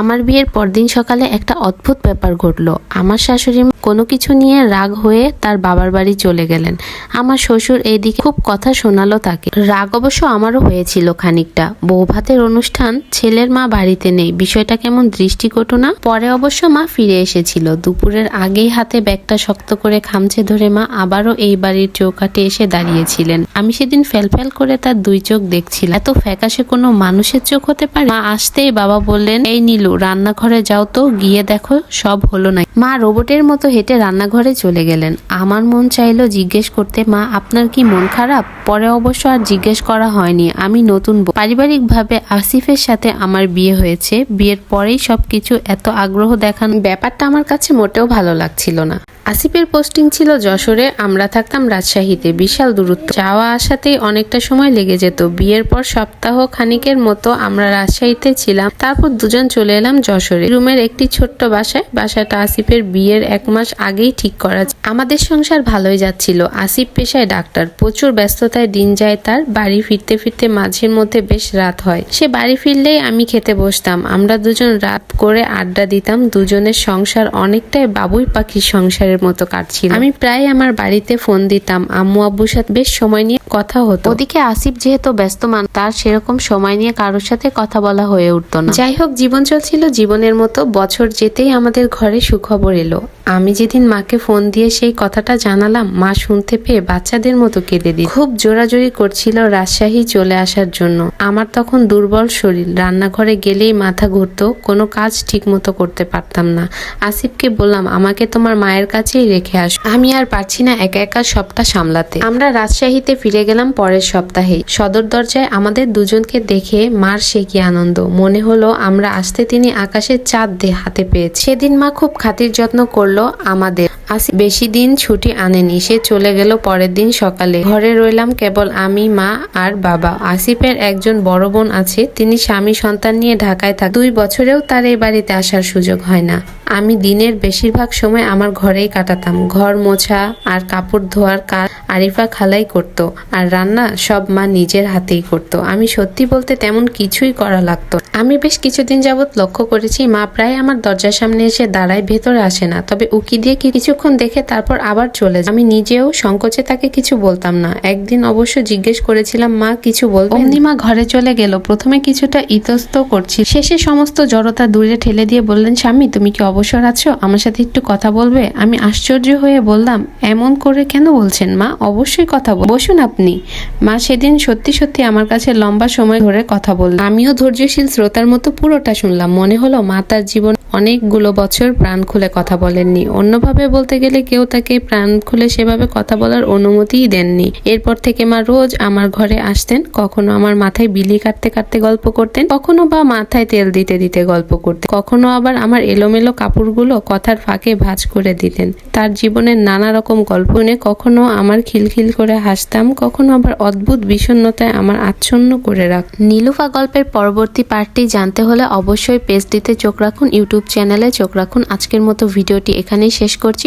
আমার বিয়ের পরদিন সকালে একটা অদ্ভুত ব্যাপার ঘটলো। আমার শাশুড়ি কোনো কিছু নিয়ে রাগ হয়ে তার বাবার বাড়ি চলে গেলেন। আমার শ্বশুর এইদিকে খুব কথা শোনালো তাকে। রাগ অবশ্য আমারও হয়েছিল খানিকটা। বউ ভাতের অনুষ্ঠান, ছেলের মা বাড়িতে নেই। বিষয়টা কেমন দৃষ্টিকটু না? পরে অবশ্য মা ফিরে এসেছিল। দুপুরের আগেই হাতে ব্যাগটা শক্ত করে খামচে ধরে মা আবারও এই বাড়ির চৌকাটে এসে দাঁড়িয়েছিলেন। আমি সেদিন ফেলফেল করে তার দুই চোখ দেখছিলাম। এত ফ্যাকাশে কোনো মানুষের চোখ হতে পারে? মা আসতেই বাবা বললেন, এই নীলু রান্নাঘরে যাও তো, গিয়ে দেখো, সব হলো না মা রোবটের মতো হেঁটে রান্নাঘরে চলে গেলেন। আমার মন চাইলো জিজ্ঞেস করতে, মা, আপনার কি মন খারাপ? পরে অবশ্য আর জিজ্ঞেস করা হয়নি। আমি নতুন। পারিবারিকভাবে আসিফের সাথে আমার বিয়ে হয়েছে। বিয়ের পরেই সবকিছু এত আগ্রহ দেখান। ব্যাপারটা আমার কাছে মোটেও ভালো লাগছিল না। আসিফের পোস্টিং ছিল যশোরে, আমরা থাকতাম রাজশাহীতে। বিশাল দূরত্ব। যাওয়া আসাতেই অনেকটা সময় লেগে যেত। বিয়ের পর সপ্তাহ খানিকের মতো আমরা রাজশাহীতে ছিলাম। তারপর দুজন চলে এলাম যশোরে। রুমের একটি ছোট্ট বাসায়। বাসাটা আসিফের বিয়ের এক মাস আগেই ঠিক করা আমাদের সংসার ভালোই যাচ্ছিল। আসিফ পেশায় ডাক্তার। প্রচুর ব্যস্ততায় দিন যায় তার। বাড়ি ফিরতে ফিরতে মাঝের মধ্যে বেশ রাত হয়। সে বাড়ি ফিরলেই আমি খেতে বসতাম। আমরা দুজন রাত করে আড্ডা দিতাম। দুজনের সংসার অনেকটাই বাবুই পাখির সংসারের মতো কাটছিল। আমি প্রায় আমার বাড়িতে ফোন দিতাম। আম্মু আব্বুর সাথে বেশ সময় নিয়ে কথা হতো। ওদিকে আসিফ যেহেতু ব্যস্ত মান তার সেরকম সময় নিয়ে কারোর সাথে কথা বলা হয়ে উঠতো না। যাই হোক জীবন চলছিল জীবনের মতো। বছর যেতেই আমাদের ঘরে সুখবর এলো। আমি যেদিন মাকে ফোন দিয়ে সেই কথাটা জানালাম মা শুনতে পেয়ে বাচ্চাদের মতো কেঁদে দিল। খুব জোরাজোরি করছিল রাজশাহী চলে আসার জন্য। আমার তখন দুর্বল শরীর। রান্নাঘরে গেলেই মাথা ঘুরতো। কোনো কাজ ঠিক মতো করতে পারতাম না। আসিফকে বললাম আমাকে তোমার মায়ের কাছেই রেখে আস। আমি আর পারছি না একা একা সবটা সামলাতে। আমরা রাজশাহীতে ফিরে গেলাম পরের সপ্তাহে। সদর দরজায় আমাদের দুজনকে দেখে মার সে কি আনন্দ। মনে হলো আমরা আসতে তিনি আকাশের চাঁদ হাতে পেয়েছে। সেদিন মা খুব খাতির যত্ন করল আমাদের। আসি। বেশি দিন ছুটি আনেনি, সে চলে গেল পরের দিন সকালে। ঘরে রইলাম কেবল আমি, মা আর বাবা। আসিফের একজন বড় বোন আছে, তিনি স্বামী সন্তান নিয়ে ঢাকায় থাকে দুই বছরেও তার এই বাড়িতে আসার সুযোগ হয় না। আমি দিনের বেশিরভাগ সময় আমার ঘরেই কাটাতাম। ঘর মোছা আর কাপড় ধোয়ার কাজ আরিফা খালাই করত, আর রান্না সব মা নিজের হাতেই করত। আমি সত্যি বলতে তেমন কিছুই করা লাগতো আমি বেশ কিছুদিন যাবৎ লক্ষ্য করেছি, মা প্রায় আমার দরজার সামনে এসে দাঁড়ায়, ভেতরে আসে না। তবে উকি দিয়ে কি কিছুক্ষণ দেখে তারপর আবার চলে আমি নিজেও সংকোচে তাকে কিছু বলতাম না। একদিন অবশ্য জিজ্ঞেস করেছিলাম, মা, কিছু বলবেন? অমনি মা ঘরে চলে গেল। প্রথমে কিছুটা ইতস্ত করছি। শেষে সমস্ত জড়তা দূরে ঠেলে দিয়ে বললেন, স্বামী, তুমি কি অবসর আছো? আমার সাথে একটু কথা বলবে? আমি আশ্চর্য হয়ে বললাম, এমন করে কেন বলছেন মা? অবশ্যই কথা বল বসুন আপনি। মা সেদিন সত্যি সত্যি আমার কাছে লম্বা সময় ধরে কথা বললেন। আমিও ধৈর্যশীল শ্রোতার মতো পুরোটা শুনলাম। মনে হলো, মা, তার জীবন অনেকগুলো বছর প্রাণ খুলে কথা বলেননি। অন্যভাবে বলতে গেলে কেউ তাকে প্রাণ খুলে সেভাবে কথা বলার অনুমতিই দেননি। এরপর থেকে মা রোজ আমার ঘরে আসতেন, কখনো আমার মাথায় বিলি কাটতে কাটতে গল্প করতেন, কখনো বা মাথায় তেল দিতে দিতে গল্প করতেন, কখনো আবার আমার এলোমেলো কাপড়গুলো কথার ফাঁকে ভাঁজ করে দিতেন। তার জীবনের নানা রকম গল্প শুনে কখনো আমার খিলখিল করে হাসতাম, কখনো আবার অদ্ভুত বিষণ্ণতায় আমার আচ্ছন্ন করে রাখ নীলুফা গল্পের পরবর্তী পার্টটি জানতে হলে অবশ্যই পেজটিতে চোখ রাখুন, ইউটিউব চ্যানেলে চোখ রাখুন। আজকের মতো ভিডিওটি এখানেই শেষ করছি।